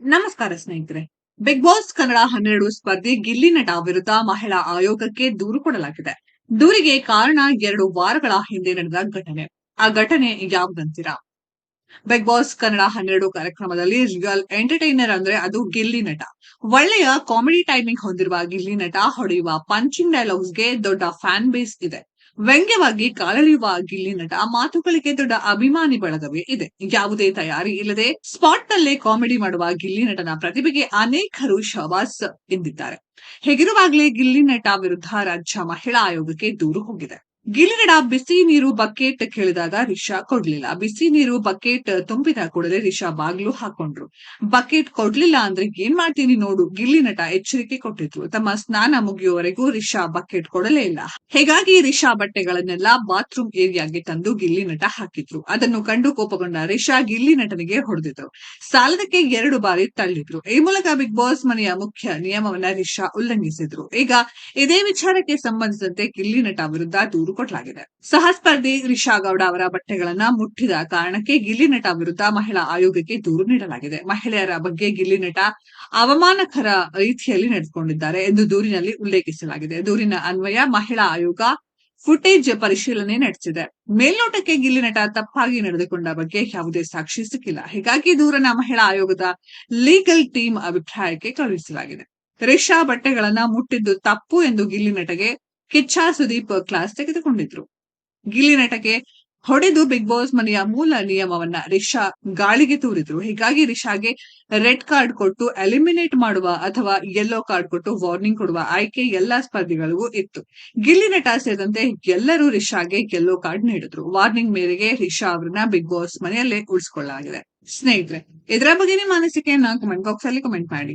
ನಮಸ್ಕಾರ ಸ್ನೇಹಿತರೆ. Big boss Kannada ಹನ್ನೆರಡು ಸ್ಪರ್ಧೆ ಗಿಲ್ಲಿ ನಟ ವಿರುದ್ಧ ಮಹಿಳಾ ಆಯೋಗಕ್ಕೆ ದೂರು ಕೊಡಲಾಗಿದೆ. ದೂರಿಗೆ ಕಾರಣ ಎರಡು ವಾರಗಳ ಹಿಂದೆ ನಡೆದ ಘಟನೆ. ಆ ಘಟನೆ ಯಾವುದಂತೀರಾ ಬಿಗ್ ಬಾಸ್ ಕನ್ನಡ ಹನ್ನೆರಡು ಕಾರ್ಯಕ್ರಮದಲ್ಲಿ ರಿಯಲ್ ಎಂಟರ್ಟೈನರ್ ಅಂದ್ರೆ ಅದು ಗಿಲ್ಲಿ ನಟ. ಒಳ್ಳೆಯ ಕಾಮಿಡಿ ಟೈಮಿಂಗ್ ಹೊಂದಿರುವ ಗಿಲ್ಲಿ ನಟ ಹೊಡೆಯುವ ಪಂಚಿಂಗ್ ಡೈಲಾಗ್ಸ್ಗೆ ದೊಡ್ಡ ಫ್ಯಾನ್ ಬೇಸ್ ಇದೆ. ವ್ಯಂಗ್ಯವಾಗಿ ಕಾಲೆಳೆಯುವ ಗಿಲ್ಲಿ ನಟ ಮಾತುಗಳಿಗೆ ದೊಡ್ಡ ಅಭಿಮಾನಿ ಬಳಗವೇ ಇದೆ. ಯಾವುದೇ ತಯಾರಿ ಇಲ್ಲದೆ ಸ್ಪಾಟ್ ನಲ್ಲೇ ಕಾಮಿಡಿ ಮಾಡುವ ಗಿಲ್ಲಿ ನಟನ ಪ್ರತಿಭೆಗೆ ಅನೇಕರು ಶವಾಸ್ ಎಂದಿದ್ದಾರೆ. ಹೇಗಿರುವಾಗಲೇ ಗಿಲ್ಲಿ ನಟ ವಿರುದ್ಧ ರಾಜ್ಯ ಮಹಿಳಾ ಆಯೋಗಕ್ಕೆ ದೂರು ಹೋಗಿದೆ. ಗಿಲ್ಲಿ ನಟ ಬಿಸಿ ನೀರು ಬಕೆಟ್ ಕೇಳಿದಾಗ ರಿಷಾ ಕೊಡ್ಲಿಲ್ಲ. ಬಿಸಿ ನೀರು ಬಕೆಟ್ ತುಂಬಿದ ಕೂಡಲೇ ರಿಷಾ ಬಾಗ್ಲು ಹಾಕೊಂಡ್ರು. ಬಕೆಟ್ ಕೊಡ್ಲಿಲ್ಲ ಅಂದ್ರೆ ಏನ್ ಮಾಡ್ತೀನಿ ನೋಡು ಗಿಲ್ಲಿ ನಟ ಎಚ್ಚರಿಕೆ ಕೊಟ್ಟಿದ್ರು ತಮ್ಮ ಸ್ನಾನ ಮುಗಿಯುವವರೆಗೂ ರಿಷಾ ಬಕೆಟ್ ಕೊಡಲೇ ಇಲ್ಲ. ಹೇಗಾಗಿ ರಿಷಾ ಬಟ್ಟೆಗಳನ್ನೆಲ್ಲ ಬಾತ್ರೂಮ್ ಏರಿಯಾಗೆ ತಂದು ಗಿಲ್ಲಿ ನಟ ಹಾಕಿದ್ರು. ಅದನ್ನು ಕಂಡು ಕೋಪಗೊಂಡ ರಿಷಾ ಗಿಲ್ಲಿ ನಟನಿಗೆ ಹೊಡೆದಿದ್ರು. ಸಾಲದಕ್ಕೆ ಎರಡು ಬಾರಿ ತಳ್ಳಿದ್ರು. ಈ ಮೂಲಕ ಬಿಗ್ ಬಾಸ್ ಮನೆಯ ಮುಖ್ಯ ನಿಯಮವನ್ನ ರಿಷಾ ಉಲ್ಲಂಘಿಸಿದ್ರು. ಈಗ ಇದೇ ವಿಚಾರಕ್ಕೆ ಸಂಬಂಧಿಸಿದಂತೆ ಗಿಲ್ಲಿ ನಟ ವಿರುದ್ಧ ದೂರು ಕೊಡಲಾಗಿದೆ ಸಹಸ್ಪರ್ಧಿ ರಿಷಾ ಗೌಡ ಅವರ ಬಟ್ಟೆಗಳನ್ನ ಮುಟ್ಟಿದ ಕಾರಣಕ್ಕೆ ಗಿಲ್ಲಿ ನಟ ವಿರುದ್ಧ ಮಹಿಳಾ ಆಯೋಗಕ್ಕೆ ದೂರು ನೀಡಲಾಗಿದೆ. ಮಹಿಳೆಯರ ಬಗ್ಗೆ ಗಿಲ್ಲಿ ನಟ ಅವಮಾನಕರ ರೀತಿಯಲ್ಲಿ ನಡೆದುಕೊಂಡಿದ್ದಾರೆ ಎಂದು ದೂರಿನಲ್ಲಿ ಉಲ್ಲೇಖಿಸಲಾಗಿದೆ. ದೂರಿನ ಅನ್ವಯ ಮಹಿಳಾ ಆಯೋಗ ಫುಟೇಜ್ ಪರಿಶೀಲನೆ ನಡೆಸಿದೆ. ಮೇಲ್ನೋಟಕ್ಕೆ ಗಿಲ್ಲಿ ನಟ ತಪ್ಪಾಗಿ ನಡೆದುಕೊಂಡ ಬಗ್ಗೆ ಯಾವುದೇ ಸಾಕ್ಷಿ ಸಿಕ್ಕಿಲ್ಲ. ಹೀಗಾಗಿ ದೂರನ ಮಹಿಳಾ ಆಯೋಗದ ಲೀಗಲ್ ಟೀಮ್ ಅಭಿಪ್ರಾಯಕ್ಕೆ ಕಳುಹಿಸಲಾಗಿದೆ. ರಿಷಾ ಬಟ್ಟೆಗಳನ್ನ ಮುಟ್ಟಿದ್ದು ತಪ್ಪು ಎಂದು ಗಿಲ್ಲಿ ನಟಗೆ ಕಿಚ್ಚ ಸುದೀಪ್ ಕ್ಲಾಸ್ ತೆಗೆದುಕೊಂಡಿದ್ರು. ಗಿಲ್ಲಿ ನಟಕೆ ಹೊಡೆದು ಬಿಗ್ ಬಾಸ್ ಮನೆಯ ಮೂಲ ನಿಯಮವನ್ನ ರಿಷಾ ಗಾಳಿಗೆ ತೂರಿದ್ರು. ಹೀಗಾಗಿ ರಿಷಾಗೆ ರೆಡ್ ಕಾರ್ಡ್ ಕೊಟ್ಟು ಎಲಿಮಿನೇಟ್ ಮಾಡುವ ಅಥವಾ ಯೆಲ್ಲೋ ಕಾರ್ಡ್ ಕೊಟ್ಟು ವಾರ್ನಿಂಗ್ ಕೊಡುವ ಆಯ್ಕೆ ಎಲ್ಲಾ ಸ್ಪರ್ಧಿಗಳಿಗೂ ಇತ್ತು. ಗಿಲ್ಲಿ ನಟ ಸೇರಿದಂತೆ ಎಲ್ಲರೂ ರಿಷಾಗೆ ಯೆಲ್ಲೋ ಕಾರ್ಡ್ ನೀಡಿದ್ರು. ವಾರ್ನಿಂಗ್ ಮೇರೆಗೆ ರಿಷಾ ಅವರನ್ನ ಬಿಗ್ ಬಾಸ್ ಮನೆಯಲ್ಲೇ ಉಳಿಸಿಕೊಳ್ಳಲಾಗಿದೆ. ಸ್ನೇಹಿತರೆ, ಇದರ ಬಗ್ಗೆ ನಿಮ್ಮ ಅನಿಸಿಕೆಯನ್ನ ಕಮೆಂಟ್ ಬಾಕ್ಸ್ ಅಲ್ಲಿ ಕಮೆಂಟ್ ಮಾಡಿ.